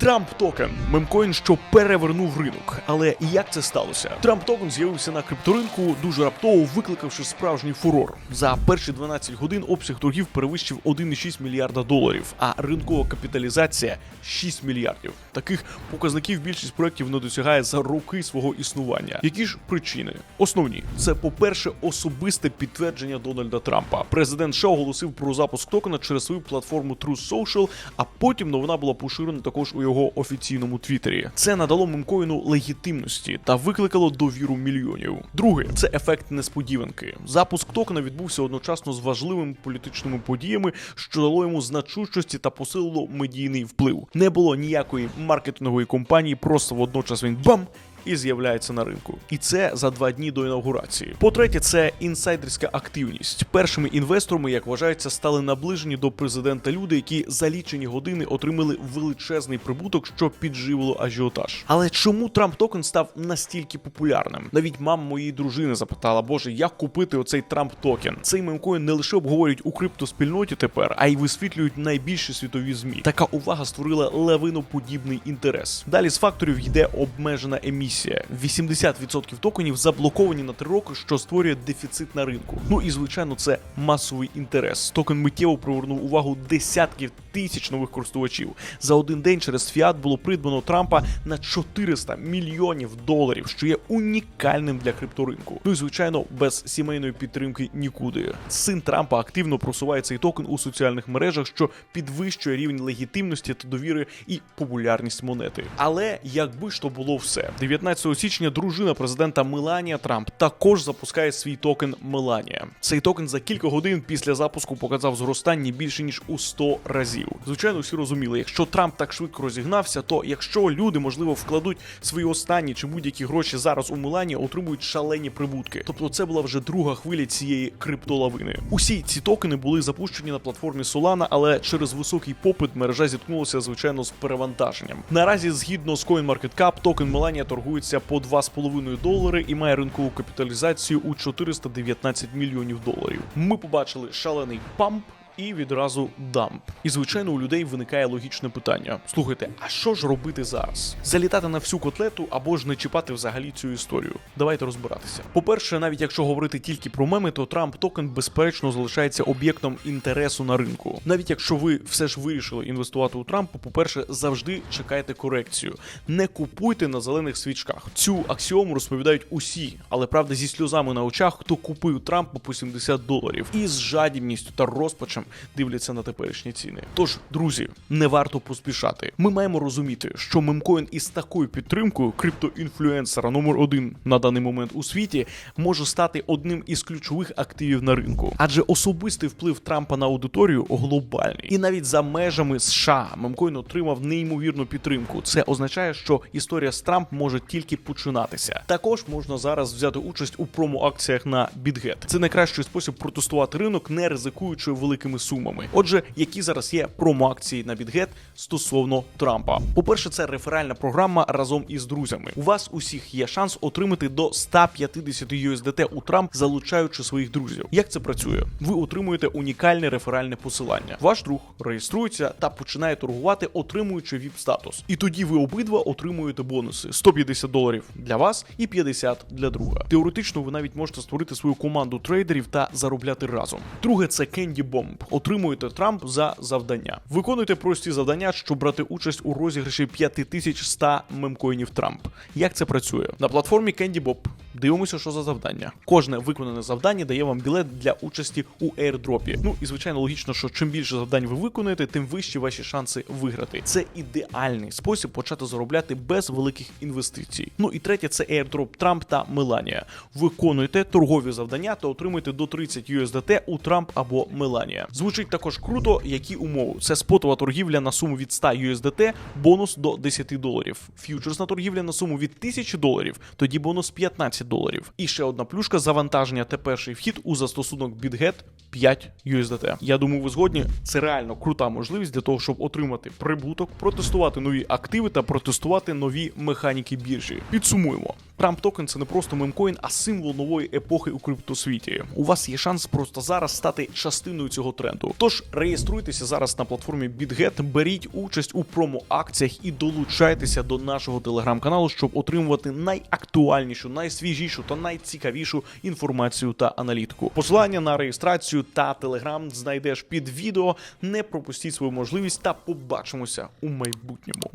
Трамп токен мемкоін, що перевернув ринок. Але як це сталося? Трамп токен з'явився на крипторинку дуже раптово, викликавши справжній фурор. За перші 12 годин обсяг торгів перевищив 1,6 мільярда доларів, а ринкова капіталізація 6 мільярдів. Таких показників більшість проєктів не досягає за роки свого існування. Які ж причини? Основні це, по-перше, особисте підтвердження Дональда Трампа. Президент США оголосив про запуск токена через свою платформу Truth Social, а потім новина була поширена також у його офіційному твіттері. Це надало мемкоїну легітимності та викликало довіру мільйонів. Друге, це ефект несподіванки. Запуск токена відбувся одночасно з важливими політичними подіями, що дало йому значущості та посилило медійний вплив. Не було ніякої маркетингової компанії, просто водночас він бам і з'являється на ринку. І це за два дні до інаугурації. По-третє, це інсайдерська активність. Першими інвесторами, як вважається, стали наближені до президента люди, які за лічені години отримали величезний прибуток, що підживило ажіотаж. Але чому Трамп токен став настільки популярним? Навіть мама моєї дружини запитала: Боже, як купити оцей Трамп токен? Цей мемкоін не лише обговорюють у криптоспільноті тепер, а й висвітлюють найбільші світові змі. Така увага створила лавиноподібний інтерес. Далі з факторів йде обмежена емісія. 80% токенів заблоковані на 3 роки, що створює дефіцит на ринку. Ну і звичайно, це масовий інтерес. Токен миттєво привернув увагу десятків тисяч нових користувачів. За один день через фіат було придбано Трампа на 400 мільйонів доларів, що є унікальним для крипторинку. Ну і звичайно, без сімейної підтримки нікуди. Син Трампа активно просуває цей токен у соціальних мережах, що підвищує рівень легітимності та довіри і популярність монети. Але якби ж то було все, 19 січня дружина президента Меланія Трамп також запускає свій токен Меланія. Цей токен за кілька годин після запуску показав зростання більше ніж у 100 разів. Звичайно, всі розуміли, якщо Трамп так швидко розігнався, то якщо люди можливо вкладуть свої останні чи будь-які гроші зараз у Мелані, отримують шалені прибутки. Тобто, це була вже друга хвиля цієї криптолавини. Усі ці токени були запущені на платформі Solana, але через високий попит мережа зіткнулася звичайно з перевантаженням. Наразі, згідно з CoinMarketCap, токен Меланія торгується по 2,5 долари і має ринкову капіталізацію у 419 мільйонів доларів. Ми побачили шалений памп. І відразу дамп. І звичайно, у людей виникає логічне питання: слухайте, а що ж робити зараз? Залітати на всю котлету або ж не чіпати взагалі цю історію? Давайте розбиратися. По-перше, навіть якщо говорити тільки про меми, то Трамп токен безперечно залишається об'єктом інтересу на ринку. Навіть якщо ви все ж вирішили інвестувати у Трампа, по-перше, завжди чекайте корекцію. Не купуйте на зелених свічках. Цю аксіому розповідають усі, але правда зі сльозами на очах, хто купив Трампа по 70 доларів, і з жадібністю та розпачем дивляться на теперішні ціни. Тож, друзі, не варто поспішати. Ми маємо розуміти, що мемкоін із такою підтримкою криптоінфлюенсера номер один на даний момент у світі може стати одним із ключових активів на ринку, адже особистий вплив Трампа на аудиторію глобальний, і навіть за межами США мемкоін отримав неймовірну підтримку. Це означає, що історія з Трамп може тільки починатися. Також можна зараз взяти участь у промо-акціях на BitGet. Це найкращий спосіб протестувати ринок, не ризикуючи великими сумами. Отже, які зараз є промо-акції на BitGet стосовно Трампа? По-перше, це реферальна програма разом із друзями. У вас усіх є шанс отримати до 150 USDT у Трамп, залучаючи своїх друзів. Як це працює? Ви отримуєте унікальне реферальне посилання. Ваш друг реєструється та починає торгувати, отримуючи vip статус. І тоді ви обидва отримуєте бонуси: 150 доларів для вас і 50 для друга. Теоретично, ви навіть можете створити свою команду трейдерів та заробляти разом. Друге, це Candy Bomb. Отримуєте Трамп за завдання. Виконуйте прості завдання, щоб брати участь у розіграші 5100 мемкоїнів Трамп. Як це працює? На платформі Candy Bob дивимося, що за завдання. Кожне виконане завдання дає вам білет для участі у airdropі. Ну і звичайно, логічно, що чим більше завдань ви виконуєте, тим вищі ваші шанси виграти. Це ідеальний спосіб почати заробляти без великих інвестицій. Ну і третє, це airdrop Трамп та Меланія. Виконуйте торгові завдання та отримуйте до 30 USDT у Трамп або Меланія. Звучить також круто, які умови. Це спотова торгівля на суму від 100 USDT, бонус до 10 доларів. Ф'ючерсна торгівля на суму від 1000 доларів, тоді бонус 15 доларів. І ще одна плюшка завантаження та перший вхід у застосунок BitGet 5 USDT. Я думаю, ви згодні. Це реально крута можливість для того, щоб отримати прибуток, протестувати нові активи та протестувати нові механіки біржі. Підсумуємо. Трамп токен це не просто мемкоін, а символ нової епохи у криптосвіті. У вас є шанс просто зараз стати частиною цього тренду. Тож реєструйтеся зараз на платформі BitGet, беріть участь у промо-акціях і долучайтеся до нашого телеграм-каналу, щоб отримувати найактуальнішу, найсвіжішу та найцікавішу інформацію та аналітику. Посилання на реєстрацію та телеграм знайдеш під відео. Не пропустіть свою можливість та побачимося у майбутньому.